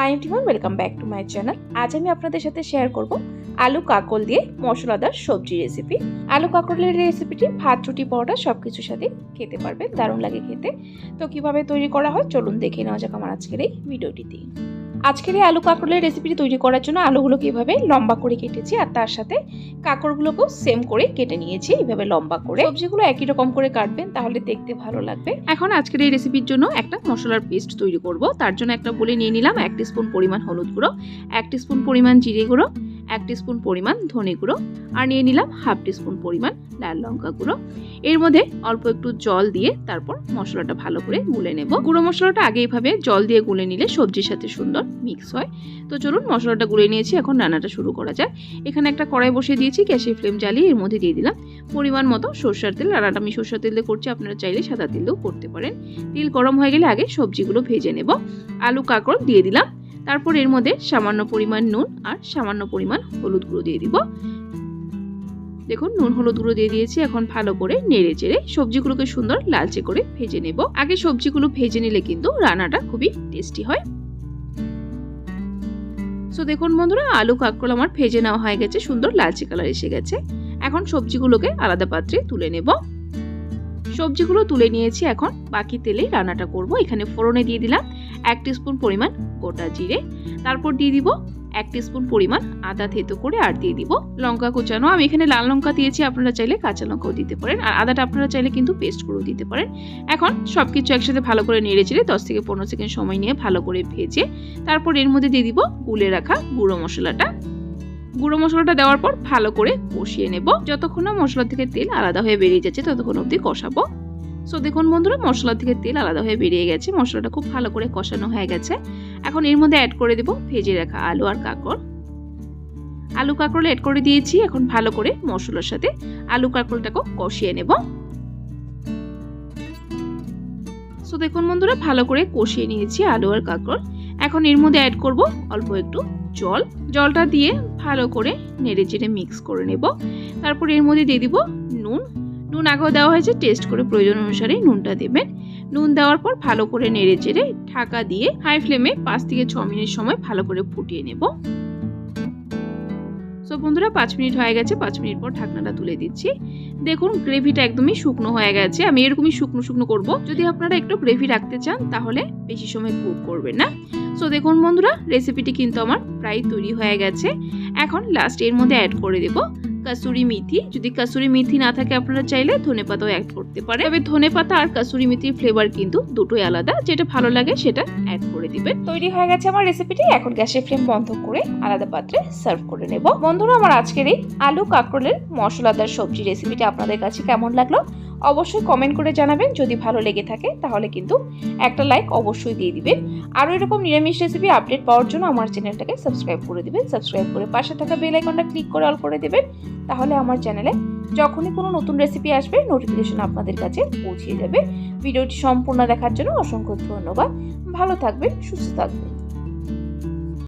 Hi everyone welcome back to my channel আজ আমি আপনাদের সাথে শেয়ার করব আলু কাকল দিয়ে মশলাদার সবজি রেসিপি আলু কাকলের রেসিপিটি ভাত, রুটি, পরোটা সব কিছুর সাথে খেতে পারবেন, দারুণ লাগে খেতে। তো কীভাবে তৈরি করা হয়, চলুন দেখে নেওয়া যাক আমার আজকের এই ভিডিওটিতে আজকের এই আলু কাঁকড়লের রেসিপিটি তৈরি করার জন্য আলুগুলোকে এভাবে লম্বা করে কেটেছি আর তার সাথে কাঁকড়গুলোকেও সেম করে কেটে নিয়েছি। এইভাবে লম্বা করে সবজিগুলো একই রকম করে কাটবেন, তাহলে দেখতে ভালো লাগবে। এখন আজকের এই রেসিপির জন্য একটা মশলার পেস্ট তৈরি করব। তার জন্য একটা বলে নিয়ে নিলাম এক স্পুন পরিমাণ হলুদ গুঁড়ো, এক স্পুন পরিমাণ জিরে গুঁড়ো এক স্পুন পরিমাণ ধনে গুঁড়ো আর নিয়ে নিলাম হাফ স্পুন পরিমাণ লাল লঙ্কা গুঁড়ো। এর মধ্যে অল্প একটু জল দিয়ে তারপর মশলাটা ভালো করে গুলে নেব। গুঁড়ো মশলাটা আগে এইভাবে জল দিয়ে গুলে নিলে সবজির সাথে সুন্দর মিক্স হয়। তো চলুন মশলাটা গুলে নিয়েছি, এখন রান্নাটা শুরু করা যায় এখানে একটা কড়াই বসিয়ে দিয়েছি, গ্যাসের ফ্লেম জ্বালিয়ে এর মধ্যে দিয়ে দিলাম। পরিমাণ মতো সর্ষার তেল রান্নাটা আমি সর্ষার তেল দিয়ে করছি, আপনারা চাইলে সাদা তেল দিয়েও করতে পারেন। তেল গরম হয়ে গেলে আগে সবজিগুলো ভেজে নেব। আলু কাঁকড় দিয়ে দিলাম। তারপর এর মধ্যে সামান্য পরিমাণ নুন আর সামান্য পরিমাণ হলুদ গুঁড়ো দিয়ে দিব। দেখুন, নুন, হলুদ গুঁড়ো দিয়ে দিয়েছি। এখন ভালো করে নেড়ে চেড়ে সবজিগুলোকে সুন্দর লালচে করে ভেজে নেব। আগে সবজিগুলো ভেজে নিলে কিন্তু রান্নাটা খুবই টেস্টি হয়। সো দেখুন বন্ধুরা, আলু কাঁকরোল আমার ভেজে নেওয়া হয়ে গেছে। সুন্দর লালচে কালার এসে গেছে। এখন সবজিগুলোকে আলাদা পাত্রে তুলে নেব। সবজিগুলো তুলে নিয়েছি এখন। বাকি তেলেই রান্নাটা করব। এখানে ফোড়নে দিয়ে দিলাম এক স্পুন পরিমাণ গোটা জিরে। তারপর দিয়ে দিব এক স্পুন পরিমাণ আদা থেতো করে আর দিয়ে দিব লঙ্কা কুচানো। আমি এখানে লাল লঙ্কা দিয়েছি, আপনারা চাইলে কাঁচা লঙ্কাও দিতে পারেন। আর আদাটা আপনারা চাইলে কিন্তু পেস্ট করেও দিতে পারেন। এখন সব কিছু একসাথে ভালো করে নেড়ে চেড়ে দশ থেকে পনেরো সেকেন্ড সময় নিয়ে ভালো করে ভেজে তারপর এর মধ্যে দিয়ে দিব গুলে রাখা গুঁড়ো মশলাটা। গুঁড়ো মশলাটা দেওয়ার পর ভালো করে কষিয়ে নেব। যতক্ষণ না মশলা থেকে তেল আলাদা হয়ে বেরিয়ে যাচ্ছে, ততক্ষণ অবধি কষাবো। সো দেখুন বন্ধুরা, মশলা থেকে তেল আলাদা হয়ে বেরিয়ে গেছে, মশলাটা খুব ভালো করে কষানো হয়ে গেছে। এখন এর মধ্যে অ্যাড করে দেব ভেজে রাখা আলু আর কাঁকড়। আলু কাঁকড় অ্যাড করে দিয়েছি, এখন ভালো করে মশলার সাথে আলু কাঁকড়টাকেও কষিয়ে নেব। সো দেখুন বন্ধুরা, ভালো করে কষিয়ে নিয়েছি আলু আর কাঁকড়। এখন এর মধ্যে অ্যাড করব অল্প একটু জল। জলটা দিয়ে ভালো করে নেড়ে চেড়ে মিক্স করে নেব। তারপর এর মধ্যে দিয়ে দিব নুন। নুন আগেও দেওয়া হয়েছে টেস্ট করে প্রয়োজন অনুসারে নুনটা দেবেন। নুন দেওয়ার পর ভালো করে নেড়ে চেড়ে ঢাকা দিয়ে হাই ফ্লেমে পাঁচ থেকে ছ মিনিট সময় ভালো করে ফুটিয়ে নেব। সো বন্ধুরা, পাঁচ মিনিট হয়ে গেছে। পাঁচ মিনিট পর ঢাকনাটা তুলে দিচ্ছি। দেখুন গ্রেভিটা একদমই শুকনো হয়ে গেছে। আমি এরকমই শুকনো শুকনো করব। যদি আপনারা একটু গ্রেভি রাখতে চান, তাহলে বেশি সময় কুক করবেন না। সো দেখুন বন্ধুরা রেসিপিটি কিন্তু আমার প্রায় তৈরি হয়ে গেছে। এখন লাস্ট এর মধ্যে অ্যাড করে দেব কাসুরি মেথি। যদি কাসুরি মেথি না থাকে আপনারা চাইলে ধনে পাতাও অ্যাড করতে পারে তবে ধনে পাতা আর কাসুরি মেথির ফ্লেভার কিন্তু দুটোই আলাদা। যেটা ভালো লাগে সেটা অ্যাড করে দিবেন। তৈরি হয়ে গেছে আমার রেসিপিটি এখন গ্যাসের ফ্লেম বন্ধ করে আলাদা পাত্রে সার্ভ করে নেব। বন্ধুরা, আমার আজকের এই আলু কাঁকরোলের মশলাদার সবজি রেসিপিটা আপনাদের কাছে কেমন লাগল? অবশ্যই কমেন্ট করে জানাবেন। যদি ভালো লেগে থাকে, তাহলে কিন্তু একটা লাইক অবশ্যই দিয়ে দিবেন। আরও এরকম নিরামিষ রেসিপি আপডেট পাওয়ার জন্য আমার চ্যানেলটাকে সাবস্ক্রাইব করে দিবেন। সাবস্ক্রাইব করে পাশে থাকা বেল আইকনটা ক্লিক করে অল করে দেবেন। তাহলে আমার চ্যানেলে যখনই কোনো নতুন রেসিপি আসবে নোটিফিকেশন আপনাদের কাছে পৌঁছে যাবে। ভিডিওটি সম্পূর্ণ দেখার জন্য অসংখ্য ধন্যবাদ। ভালো থাকবেন, সুস্থ থাকবেন।